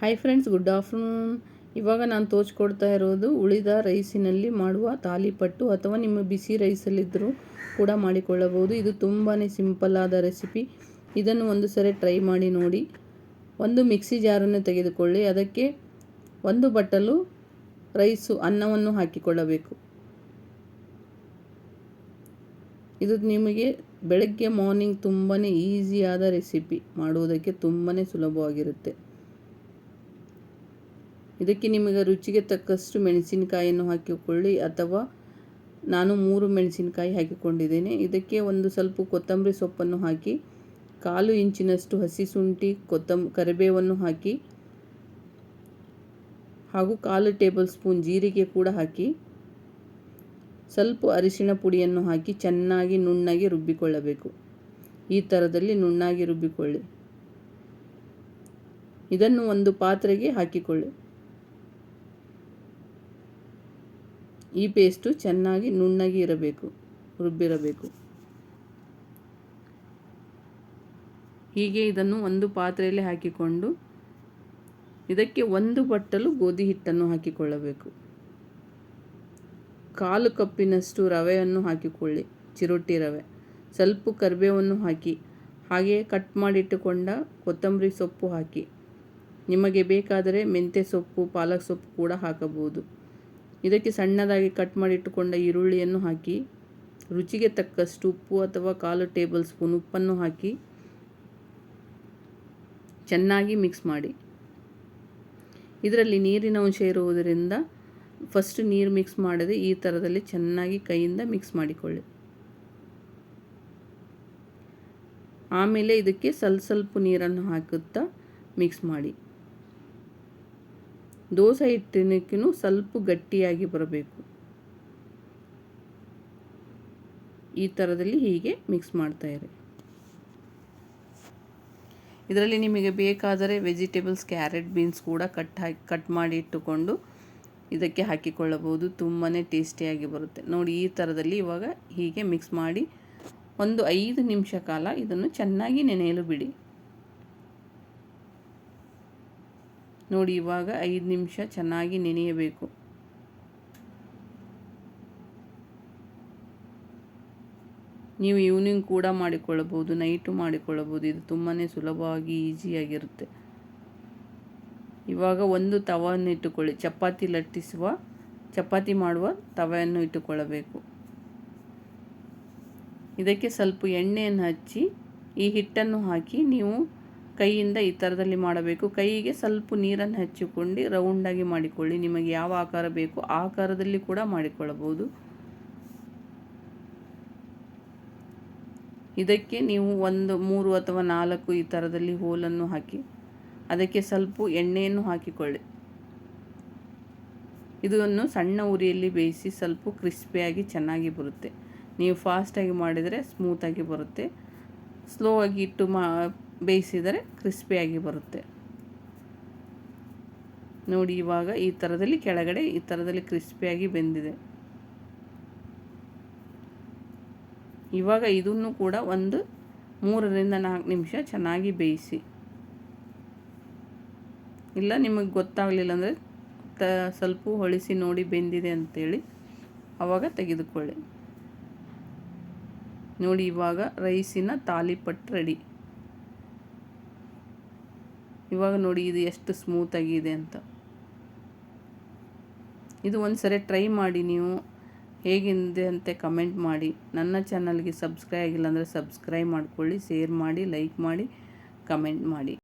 Hi friends good afternoon ಇವಾಗ ನಾನು ತೋಚ್ಕೊಡ್ತಾ ಇರೋದು ಉಳಿದ ರೈಸಿನಲ್ಲಿ ಮಾಡುವ ತಾಲಿಪಟ್ಟು ಅಥವಾ ನಿಮ್ಮ ಬಿಸಿ ರೈಸಲ್ಲಿದ್ದರೂ ಕೂಡ ಮಾಡಿಕೊಳ್ಳಬಹುದು. ಇದು ತುಂಬಾ ಸಿಂಪಲ್ ಆದ ರೆಸಿಪಿ ಇದನ್ನು ಒಂದು ಸರಿ ಟ್ರೈ ಮಾಡಿ ನೋಡಿ. ಒಂದು ಮಿಕ್ಸಿ ಜಾರನ್ನು ತೆಗೆದುಕೊಳ್ಳಿ. ಅದಕ್ಕೆ ಒಂದು ಬಟ್ಟಲು ರೈಸು ಅನ್ನವನ್ನು ಹಾಕಿಕೊಳ್ಳಬೇಕು. ಇದು ನಿಮಗೆ ಬೆಳಗ್ಗೆ ಮಾರ್ನಿಂಗ್ ತುಂಬಾ ಈಸಿಯಾದ ರೆಸಿಪಿ ಮಾಡುವುದಕ್ಕೆ ತುಂಬಾ ಸುಲಭವಾಗಿರುತ್ತೆ. ಇದಕ್ಕೆ ನಿಮಗೆ ರುಚಿಗೆ ತಕ್ಕಷ್ಟು ಮೆಣಸಿನಕಾಯಿಯನ್ನು ಹಾಕಿಕೊಳ್ಳಿ ಅಥವಾ ನಾನು ಮೂರು ಮೆಣಸಿನಕಾಯಿ ಹಾಕಿಕೊಂಡಿದ್ದೇನೆ. ಇದಕ್ಕೆ ಒಂದು ಸ್ವಲ್ಪ ಕೊತ್ತಂಬರಿ ಸೊಪ್ಪನ್ನು ಹಾಕಿ, ಕಾಲು ಇಂಚಿನಷ್ಟು ಹಸಿ ಶುಂಠಿ ಕೊತ್ತಂಬ ಕರಿಬೇವನ್ನು ಹಾಕಿ, ಹಾಗೂ ಕಾಲು ಟೇಬಲ್ ಸ್ಪೂನ್ ಜೀರಿಗೆ ಕೂಡ ಹಾಕಿ, ಸ್ವಲ್ಪ ಅರಿಶಿಣ ಪುಡಿಯನ್ನು ಹಾಕಿ ಚೆನ್ನಾಗಿ ನುಣ್ಣಗೆ ರುಬ್ಬಿಕೊಳ್ಳಬೇಕು. ಈ ಥರದಲ್ಲಿ ನುಣ್ಣಾಗಿ ರುಬ್ಬಿಕೊಳ್ಳಿ. ಇದನ್ನು ಒಂದು ಪಾತ್ರೆಗೆ ಹಾಕಿಕೊಳ್ಳಿ. ಈ ಪೇಸ್ಟು ಚೆನ್ನಾಗಿ ನುಣ್ಣಗೆ ಇರಬೇಕು, ರುಬ್ಬಿರಬೇಕು. ಹೀಗೆ ಇದನ್ನು ಒಂದು ಪಾತ್ರೆಯಲ್ಲಿ ಹಾಕಿಕೊಂಡು ಇದಕ್ಕೆ ಒಂದು ಬಟ್ಟಲು ಗೋಧಿ ಹಿಟ್ಟನ್ನು ಹಾಕಿಕೊಳ್ಳಬೇಕು. ಕಾಲು ಕಪ್ಪಿನಷ್ಟು ರವೆಯನ್ನು ಹಾಕಿಕೊಳ್ಳಿ, ಚಿರೋಟಿ ರವೆ. ಸ್ವಲ್ಪ ಕರಿಬೇವನ್ನು ಹಾಕಿ ಹಾಗೆಯೇ ಕಟ್ ಮಾಡಿಟ್ಟುಕೊಂಡ ಕೊತ್ತಂಬರಿ ಸೊಪ್ಪು ಹಾಕಿ. ನಿಮಗೆ ಬೇಕಾದರೆ ಮೆಂತ್ಯ ಸೊಪ್ಪು, ಪಾಲಕ್ ಸೊಪ್ಪು ಕೂಡ ಹಾಕಬಹುದು. ಇದಕ್ಕೆ ಸಣ್ಣದಾಗಿ ಕಟ್ ಮಾಡಿಟ್ಟುಕೊಂಡ ಈರುಳ್ಳಿಯನ್ನು ಹಾಕಿ, ರುಚಿಗೆ ತಕ್ಕಷ್ಟು ಉಪ್ಪು ಅಥವಾ ಕಾಲು ಟೇಬಲ್ ಸ್ಪೂನ್ ಉಪ್ಪನ್ನು ಹಾಕಿ ಚೆನ್ನಾಗಿ ಮಿಕ್ಸ್ ಮಾಡಿ. ಇದರಲ್ಲಿ ನೀರಿನ ಅಂಶ ಇರುವುದರಿಂದ ಫಸ್ಟ್ ನೀರು ಮಿಕ್ಸ್ ಮಾಡದೆ ಈ ಥರದಲ್ಲಿ ಚೆನ್ನಾಗಿ ಕೈಯಿಂದ ಮಿಕ್ಸ್ ಮಾಡಿಕೊಳ್ಳಿ. ಆಮೇಲೆ ಇದಕ್ಕೆ ಸ್ವಲ್ಪ ಸ್ವಲ್ಪ ನೀರನ್ನು ಹಾಕುತ್ತಾ ಮಿಕ್ಸ್ ಮಾಡಿ. ದೋಸೆ ಹಿಟ್ಟಿನಕ್ಕೂ ಸ್ವಲ್ಪ ಗಟ್ಟಿಯಾಗಿ ಬರಬೇಕು. ಈ ಥರದಲ್ಲಿ ಹೀಗೆ ಮಿಕ್ಸ್ ಮಾಡ್ತಾಯಿರಿ ಇದರಲ್ಲಿ ನಿಮಗೆ ಬೇಕಾದರೆ ವೆಜಿಟೇಬಲ್ಸ್ ಕ್ಯಾರೆಟ್ ಬೀನ್ಸ್ ಕೂಡ ಕಟ್ ಹಾಕಿ ಕಟ್ ಮಾಡಿ ಇಟ್ಟುಕೊಂಡು ಇದಕ್ಕೆ ಹಾಕಿಕೊಳ್ಳಬಹುದು. ತುಂಬಾ ಟೇಸ್ಟಿಯಾಗಿ ಬರುತ್ತೆ. ನೋಡಿ, ಈ ಥರದಲ್ಲಿ ಇವಾಗ ಹೀಗೆ ಮಿಕ್ಸ್ ಮಾಡಿ ಒಂದು ಐದು ನಿಮಿಷ ಕಾಲ ಇದನ್ನು ಚೆನ್ನಾಗಿ ನೆನೆಯಲು ಬಿಡಿ. ನೋಡಿ, ಇವಾಗ ಐದು ನಿಮಿಷ ಚೆನ್ನಾಗಿ ನೆನೆಯಬೇಕು. ನೀವು ಈವ್ನಿಂಗ್ ಕೂಡ ಮಾಡಿಕೊಳ್ಳಬಹುದು ನೈಟು ಮಾಡಿಕೊಳ್ಳಬಹುದು. ಇದು ತುಂಬಾ ಸುಲಭವಾಗಿ ಈಸಿಯಾಗಿರುತ್ತೆ ಇವಾಗ ಒಂದು ತವನ್ನು ಇಟ್ಟುಕೊಳ್ಳಿ. ಚಪಾತಿ ಲಟ್ಟಿಸುವ, ಚಪಾತಿ ಮಾಡುವ ತವೆಯನ್ನು ಇಟ್ಟುಕೊಳ್ಳಬೇಕು. ಇದಕ್ಕೆ ಸ್ವಲ್ಪ ಎಣ್ಣೆಯನ್ನು ಹಚ್ಚಿ, ಈ ಹಿಟ್ಟನ್ನು ಹಾಕಿ ನೀವು ಕೈಯಿಂದ ಈ ಥರದಲ್ಲಿ ಮಾಡಬೇಕು. ಕೈಗೆ ಸ್ವಲ್ಪ ನೀರನ್ನು ಹಚ್ಚಿಕೊಂಡು ರೌಂಡಾಗಿ ಮಾಡಿಕೊಳ್ಳಿ. ನಿಮಗೆ ಯಾವ ಆಕಾರ ಬೇಕು ಆ ಆಕಾರದಲ್ಲಿ ಕೂಡ ಮಾಡಿಕೊಳ್ಳಬಹುದು. ಇದಕ್ಕೆ ನೀವು ಒಂದು, ಮೂರು ಅಥವಾ ನಾಲ್ಕು ಈ ಥರದಲ್ಲಿ ಹೋಲನ್ನು ಹಾಕಿ, ಅದಕ್ಕೆ ಸ್ವಲ್ಪ ಎಣ್ಣೆಯನ್ನು ಹಾಕಿಕೊಳ್ಳಿ. ಇದನ್ನು ಸಣ್ಣ ಉರಿಯಲ್ಲಿ ಬೇಯಿಸಿ ಸ್ವಲ್ಪ ಕ್ರಿಸ್ಪಿಯಾಗಿ ಚೆನ್ನಾಗಿ ಬರುತ್ತೆ. ನೀವು ಫಾಸ್ಟಾಗಿ ಮಾಡಿದರೆ ಸ್ಮೂತಾಗಿ ಬರುತ್ತೆ. ಸ್ಲೋ ಆಗಿ ಇಟ್ಟು ಮಾ ಬೇಯಿಸಿದರೆ ಕ್ರಿಸ್ಪಿಯಾಗಿ ಬರುತ್ತೆ. ನೋಡಿ, ಇವಾಗ ಈ ಥರದಲ್ಲಿ ಕೆಳಗಡೆ ಈ ಥರದಲ್ಲಿ ಕ್ರಿಸ್ಪಿಯಾಗಿ ಬೆಂದಿದೆ. ಇವಾಗ ಇದನ್ನು ಕೂಡ ಒಂದು ಮೂರರಿಂದ ನಾಲ್ಕು ನಿಮಿಷ ಚೆನ್ನಾಗಿ ಬೇಯಿಸಿ. ಇಲ್ಲ, ನಿಮಗೆ ಗೊತ್ತಾಗಲಿಲ್ಲ ಅಂದರೆ ತ, ಸ್ವಲ್ಪ ಹೊಳಿಸಿ ನೋಡಿ ಬೆಂದಿದೆ ಅಂತೇಳಿ ಆವಾಗ ತೆಗೆದುಕೊಳ್ಳಿ. ನೋಡಿ, ಇವಾಗ ರೈಸಿನ ತಾಲಿಪಟ್ಟು ರೆಡಿ. ಇವಾಗ ನೋಡಿ ಇದು ಎಷ್ಟು ಸ್ಮೂತಾಗಿದೆ ಅಂತ. ಇದು ಒಂದು ಸರಿ ಟ್ರೈ ಮಾಡಿ ನೀವು ಹೇಗಿದೆ ಅಂತ ಕಮೆಂಟ್ ಮಾಡಿ. ನನ್ನ ಚಾನಲ್ಗೆ ಸಬ್ಸ್ಕ್ರೈಬ್ ಆಗಿಲ್ಲ ಅಂದರೆ ಸಬ್ಸ್ಕ್ರೈಬ್ ಮಾಡಿಕೊಳ್ಳಿ ಶೇರ್ ಮಾಡಿ ಲೈಕ್ ಮಾಡಿ ಕಮೆಂಟ್ ಮಾಡಿ.